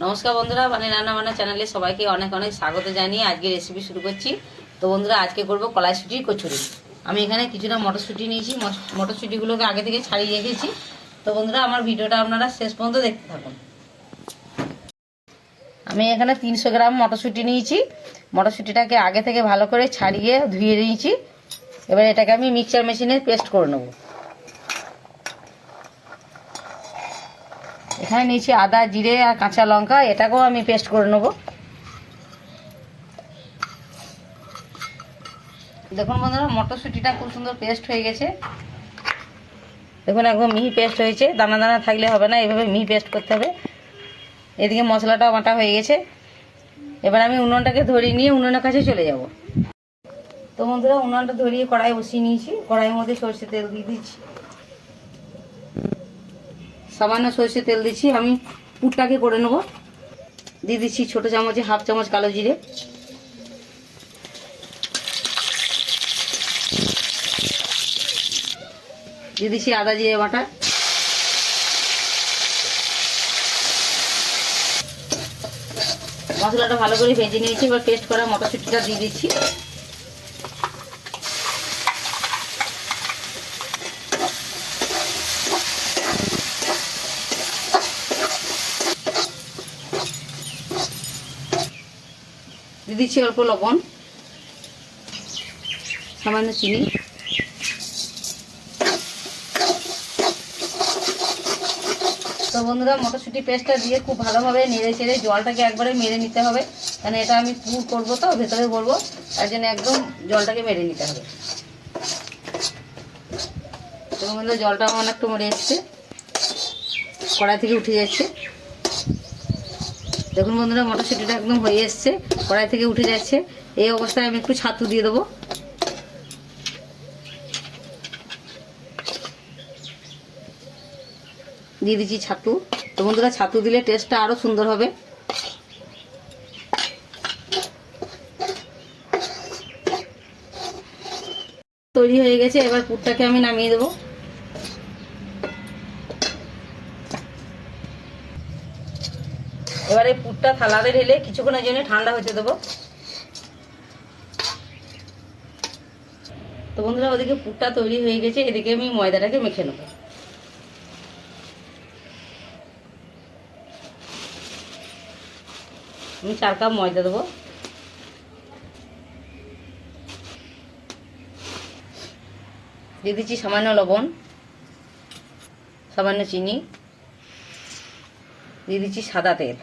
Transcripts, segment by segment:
নমস্কার বন্ধুরা মানে রান্না বান্না চ্যানেলে সবাইকে অনেক অনেক স্বাগত জানিয়ে আজকে রেসিপি শুরু করছি। তো বন্ধুরা, আজকে করব কলাইশুটির কচুরি। আমি এখানে কিছুটা মটরশুঁটি নিয়েছি মট- মটরশুঁটিগুলোকে আগে থেকে ছাড়িয়ে রেখেছি। তো বন্ধুরা, আমার ভিডিওটা আপনারা শেষ পর্যন্ত দেখতে থাকুন। আমি এখানে তিনশো গ্রাম মটরশুঁটি নিয়েছি। মটরশুঁটিটাকে আগে থেকে ভালো করে ছাড়িয়ে ধুয়ে নিয়েছি। এবার এটাকে আমি মিক্সচার মেশিনে পেস্ট করে নেব। এখানে নিয়েছি আদা, জিরে আর কাঁচা লঙ্কা। এটাকেও আমি পেস্ট করে নেব। দেখুন বন্ধুরা, মটরশুঁটিটা খুব সুন্দর পেস্ট হয়ে গেছে। দেখুন, একদম মিহি পেস্ট হয়েছে। দানা দানা থাকলে হবে না, এভাবে মিহি পেস্ট করতে হবে। এদিকে মশলাটাও বাটা হয়ে গেছে। এবার আমি উনুনটাকে ধরিয়ে নিয়ে উনুনের কাছে চলে যাব। তো বন্ধুরা, উনুনটা ধরিয়ে কড়াই বসিয়ে নিয়েছি। কড়াইয়ের মধ্যে সর্ষে তেল দিয়ে দিচ্ছি। সামান্য সরষে তেল দিচ্ছি, আমি পুরটাকে করে নেব। দিয়ে দিচ্ছি ছোটো চামচে, হাফ চামচ কালো জিরে। দিয়ে দিচ্ছি আদা জিরে বাটা। মশলাটা ভালো করে ভেজে নিয়েছি, এবার পেস্ট করা মটরশুঁটিটা দিয়ে দিচ্ছি। দিচ্ছি অল্প লবণ, সামান্য চিনি। তো বন্ধুরা, মটরশুঁটি পেস্টটা দিয়ে খুব ভালোভাবে নেড়ে চেড়ে জলটাকে একবারে মেরে নিতে হবে। কারণ এটা আমি পুর করব তো, ভেতরে বলব তার জন্য একদম জলটাকে মেরে নিতে হবে। তো বন্ধুরা, জলটা আমার একটু মরে এসছে, কড়াই থেকে উঠে যাচ্ছে। দেখুন বন্ধুরা, মটরশুঁটিটা একদম হয়ে এসছে, কড়াই থেকে উঠে যাচ্ছে। এই অবস্থায় আমি একটু ছাতু দিয়ে দেবো। দিয়ে দিচ্ছি ছাতু। তো বন্ধুরা, ছাতু দিলে টেস্টটা আরও সুন্দর হবে। তৈরি হয়ে গেছে, এবার পুরটাকে আমি নামিয়ে দেবো। এবারে পুরটা থালাতে ঢেলে কিছুক্ষণের জন্য ঠান্ডা হতে দেবো। তো বন্ধুরা, ওদিকে পুরটা তৈরি হয়ে গেছে, এদিকে আমি ময়দাটাকে মেখে নেব। আমি চার কাপ ময়দা দেবো। দিয়ে দিচ্ছি সামান্য লবণ, সামান্য চিনি, দিয়ে দিচ্ছি সাদা তেল।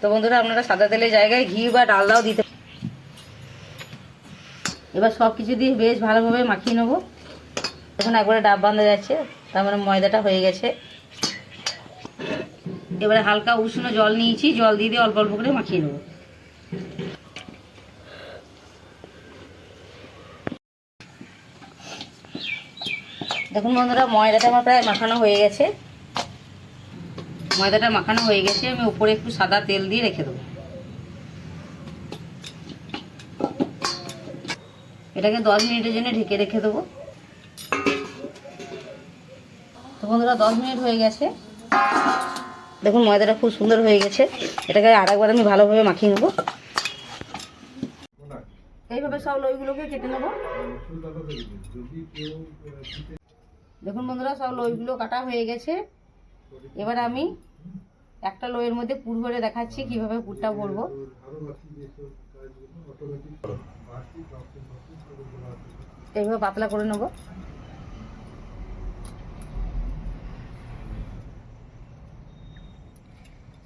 তো বন্ধুরা, আপনারা সাদা তেলের জায়গায় ঘি বা ডালদাও দিতে এবার সব কিছু দিয়ে বেশ ভালোভাবে মাখিয়ে নেব। এখন একবারে ডাব বাঁধা যাচ্ছে, তার মানে ময়দাটা হয়ে গেছে। এবারে হালকা উষ্ণ জল নিয়েছি, জল দিয়ে দিয়ে অল্প অল্প করে মাখিয়ে নেব। দেখুন বন্ধুরা, ময়দাটা আমার প্রায় মাখানো হয়ে গেছে। ময়দাটা মাখানো হয়ে গেছে, আমি উপরে একটু সাদা তেল দিয়ে রেখে দেবো। এটাকে দশ মিনিটের জন্য ঢেকে রেখে দেবো। তো বন্ধুরা, দশ মিনিট হয়ে গেছে। দেখুন, ময়দাটা খুব সুন্দর হয়ে গেছে। এটাকে আরেকবার আমি ভালোভাবে মাখিয়ে নেব। এইভাবে সব লইগুলোকে কেটে নেব। দেখুন বন্ধুরা সব লইগুলো কাটা হয়ে গেছে। এবার আমি একটা লোয়ের মধ্যে পুর ভরে দেখাচ্ছি কীভাবে পুরটা ভরবো। এইভাবে পাতলা করে নেব।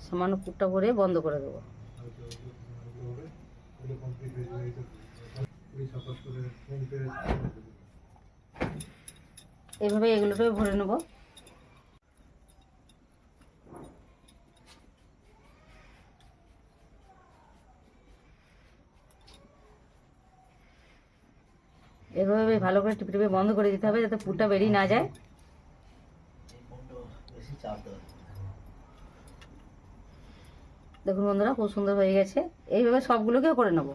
সামান্য পুরটা ভরে বন্ধ করে দেবো। এইভাবে এগুলোকে ভরে নেব। এভাবে ভালো করে টিপে টিপে বন্ধ করে দিতে হবে যাতে পুরটা বেরিয়ে না যায়। দেখুন বন্ধুরা, খুব সুন্দর হয়ে গেছে। এইভাবে সবগুলোকে করে নেব।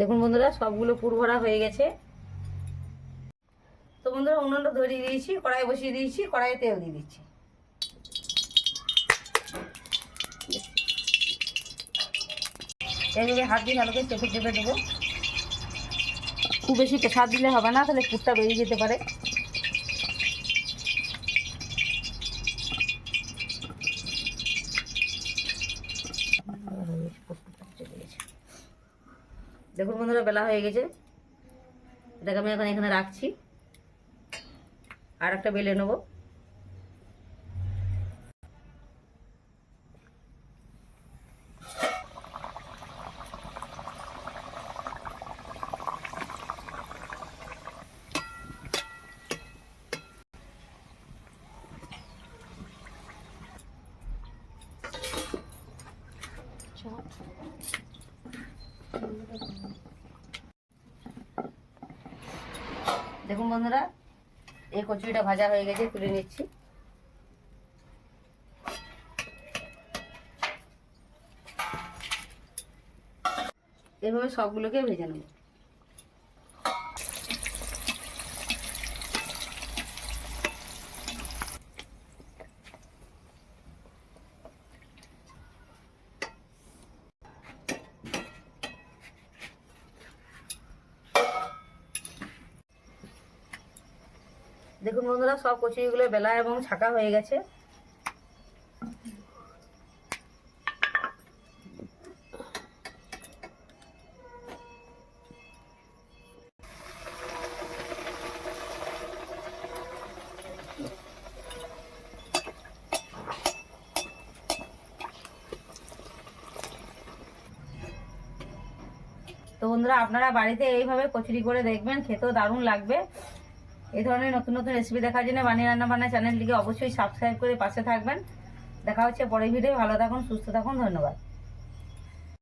দেখুন বন্ধুরা, সবগুলো পুর ভরা হয়ে গেছে। তো বন্ধুরা, উনুনটা ধরিয়ে দিয়েছি কড়াই বসিয়ে দিয়েছি, কড়াইয়ে তেল দিয়ে দিচ্ছি। এইভাবে হাত দিয়ে ভালো করে চেপে চেপে দেবো। খুব বেশি প্রেশার দিলে হবে না, তাহলে পুরটা বেরিয়ে যেতে পারে। দেখুন বন্ধুরা, বেলা হয়ে গেছে। এটাকে আমি এখন এখানে রাখছি। আর একটা বেলে নেব। দেখুন বন্ধুরা এই কচুরিটা ভাজা হয়ে গেছে তুলে নিচ্ছি। এভাবে সবগুলোকে ভেজে নেব। দেখুন বন্ধুরা, সব কচুরিগুলো বেলা এবং ছাকা হয়ে গেছে। তো বন্ধুরা, আপনারা বাড়িতে এইভাবে কচুরি করে দেখবেন, খেতেও দারুণ লাগবে। এই ধরনের নতুন নতুন রেসিপি দেখার জন্য বানিয়ে রান্না বান্না চ্যানেলটিকে অবশ্যই সাবস্ক্রাইব করে পাশে থাকবেন। দেখা হচ্ছে পরের ভিডিও ভালো থাকুন, সুস্থ থাকুন, ধন্যবাদ।